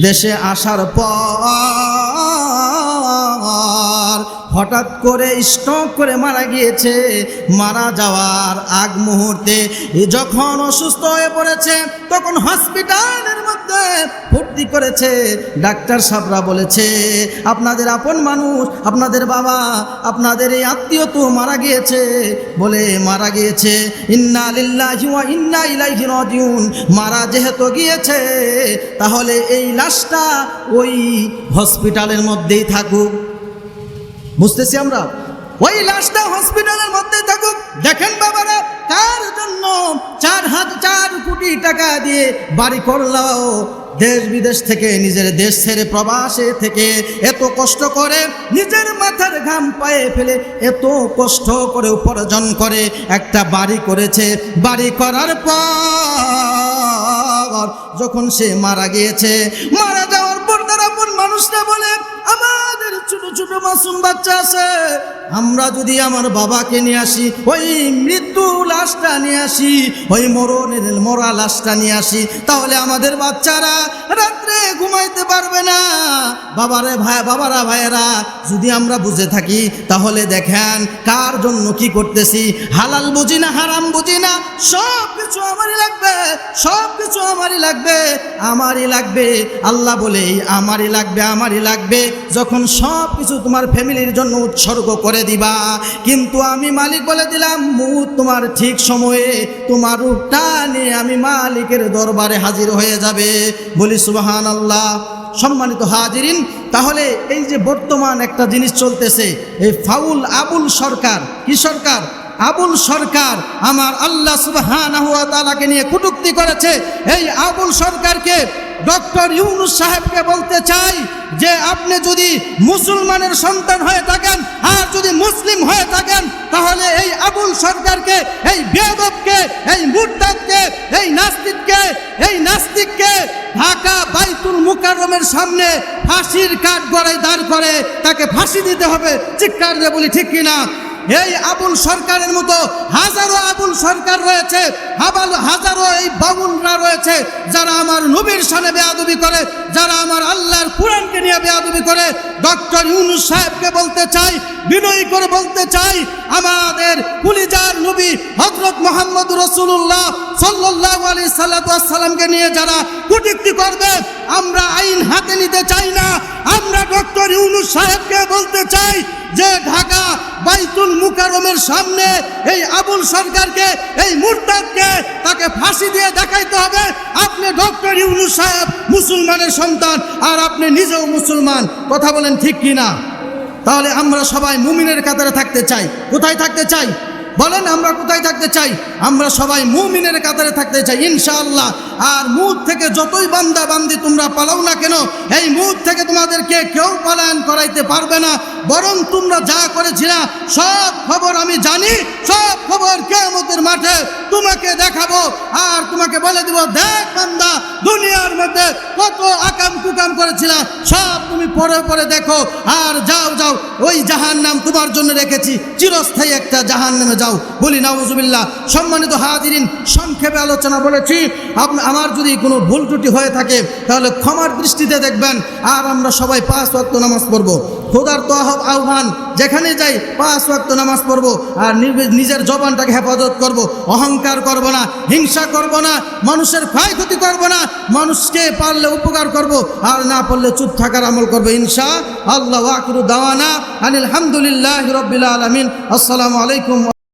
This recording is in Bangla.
দেশে আসার পর হঠাৎ করে স্ট্রোক করে মারা গিয়েছে। মারা যাওয়ার আগ মুহূর্তে যখন অসুস্থ হয়ে পড়েছে, তখন হসপিটালের মধ্যে ভর্তি করেছে। ডাক্তার সাহরা বলেছে, আপনাদের আপন মানুষ, আপনাদের বাবা, আপনাদের এই আত্মীয় তো মারা গিয়েছে। বলে, মারা গিয়েছে। ইন্না লিল্লাহি ওয়া ইন্না ইলাইহি রাজিউন। মারা যেহেতু গিয়েছে, তাহলে এই লাশটা ওই হসপিটালের মধ্যেই থাকুক। বুঝতেছি আমরা। ওই লাশটা হসপিটালের মধ্যে থাকুক। দেখেন বাবারা, তার জন্য চার হাত চার কোটি টাকা দিয়ে বাড়ি করলাও। দেশ বিদেশ থেকে, নিজের দেশ ছেড়ে প্রবাসে থেকে এত কষ্ট করে, নিজের মাথার ঘাম পায়ে ফেলে এত কষ্ট করে উপার্জন করে একটা বাড়ি করেছে। বাড়ি করার পর যখন সে মারা গিয়েছে মারা ছোট মাসুম বাচ্চা আছে। আমরা যদি আমার বাবাকে নিয়ে আসি, ওই মৃত্যু লাশটা নিয়ে আসি, ওই মরণের মরা লাশটা নিয়ে আসি, তাহলে আমাদের বাচ্চারা রাত্রে ঘুমাইতে পারবে না। বাবারে ভাই, বাবারা ভাইয়েরা, যদি আমরা বুঝে থাকি, তাহলে দেখেন কার জন্য কি করতেছি। হালাল বুঝি না, হারাম বুঝি না সব কিছু আমারই লাগবে সব কিছু আমারই লাগবে আমারই লাগবে। আল্লাহ বলে আমারই লাগবে আমারই লাগবে। যখন সব কিছু তোমার ফ্যামিলির জন্য উৎসর্গ করে দিবা। কিন্তু আমি মালিক বলে দিলাম, মুখ তোমার ঠিক সময়ে তোমার রূপটা নিয়ে আমি মালিকের দরবারে হাজির হয়ে যাবে। বলি সুবাহান আল্লাহ সম্মানিত হাজিরিন, তাহলে এই যে বর্তমান একটা জিনিস চলতেছে, এই ফাউল আবুল সরকার, কি সরকার? আবুল সরকার আমার আল্লাহ তাআলাকে নিয়ে কটূক্তি করেছে। এই আবুল সরকারকে ডক্টর ইউনুস সাহেবকে বলতে চাই যে, আপনি যদি মুসলমানের সন্তান হয়ে থাকেন আর যদি মুসলিম হয়ে থাকেন, তাহলে এই আবুল সরকারকে, এই বেদবকে এই মুরতাদকে, এই নাস্তিককে এই নাস্তিককে ঢাকা বাইতুল মুকাররমের সামনে ফাঁসির কাঠ গড়ায় দাঁড় করে, তাকে ফাঁসি দিতে হবে। চিৎকার দিয়ে বলি, ঠিক কিনা? এই আবুল সরকারের মতো হাজারো আবুল সরকার রয়েছে, হাবাল হাজারো এই বাবুলরা রয়েছে যারা আমার নবীর সামনে বেয়াদবি করে, যারা আমার আল্লাহর কোরআনকে নিয়ে বেয়াদবি করে। ডক্টর ইউনুস সাহেবকে বলতে চাই, বিনয়ী করে বলতে চাই, আমাদের কুলিজার নবী হজরত মোহাম্মদ রসুল্লাহ সাল্লাহ আলী সাল্লাতামকে নিয়ে যারা কুটিক্তি করবে, আমরা আইন হাতে নিতে চাই না। আমরা ডক্টর ইউনুস সাহেবকে বলতে চাই যে ঢাকা বাইতুল মুকারমের সামনে এই আবুল সরকারকে, এই মুরতাদকে তাকে ফাঁসি দিয়ে দেখাইতে হবে। আপনি ডক্টর ইউনু সাহেব মুসলমানের সন্তান, আর আপনি নিজেও মুসলমান। কথা বলেন ঠিক কিনা? তাহলে আমরা সবাই মুমিনের কাতারে থাকতে চাই। কোথায় থাকতে চাই? বলেন, আমরা কোথায় থাকতে চাই? আমরা সবাই মুমিনের কাতারে থাকতে চাই, ইনশাআল্লাহ। আর মুখ থেকে যতই বান্দা বান্দি তোমরা পালাও না কেন, এই মুখ থেকে তোমাদেরকে কেউ পালায়ন করাইতে পারবে না। বরং তোমরা যা করেছিলা, সব খবর আমি জানি, সব খবর কেমতের মাঠে তোমাকে দেখাবো আর তোমাকে বলে দিব, দেখ বান্দা, দুনিয়ার মধ্যে কত আকাম কুকাম করেছিল, সব তুমি পরে পরে দেখো। আর যাও যাও, ওই জাহান নাম তোমার জন্য রেখেছি, চিরস্থায়ী একটা জাহান নামে যাও। বলি, নাউজুবিল্লাহ, সম্মানিত হাজিরিন, সংক্ষেপে আলোচনা বলেছি আমার যদি কোনো ভুল ত্রুটি হয়ে থাকে, তাহলে ক্ষমার দৃষ্টিতে দেখবেন, আর আমরা সবাই পাঁচ ওয়াক্ত নামাজ পড়ব। খোদার তো আহ্ব- আহ্বান যেখানে যাই, পাঁচ ওয়াক্ত নামাজ পড়ব, আর নিজের জবানটাকে হেফাজত করব, অহংকার করব না হিংসা করব না, মানুষের ক্ষয়ক্ষতি করব না, মানুষকে পারলে উপকার করব, আর না পারলে চুপ থাকার আমল করব ইনশা আল্লাহ। আকরু দাওয়ানা আনিল হামদুলিল্লাহ রবিল আলমিন। আসসালামু আলাইকুম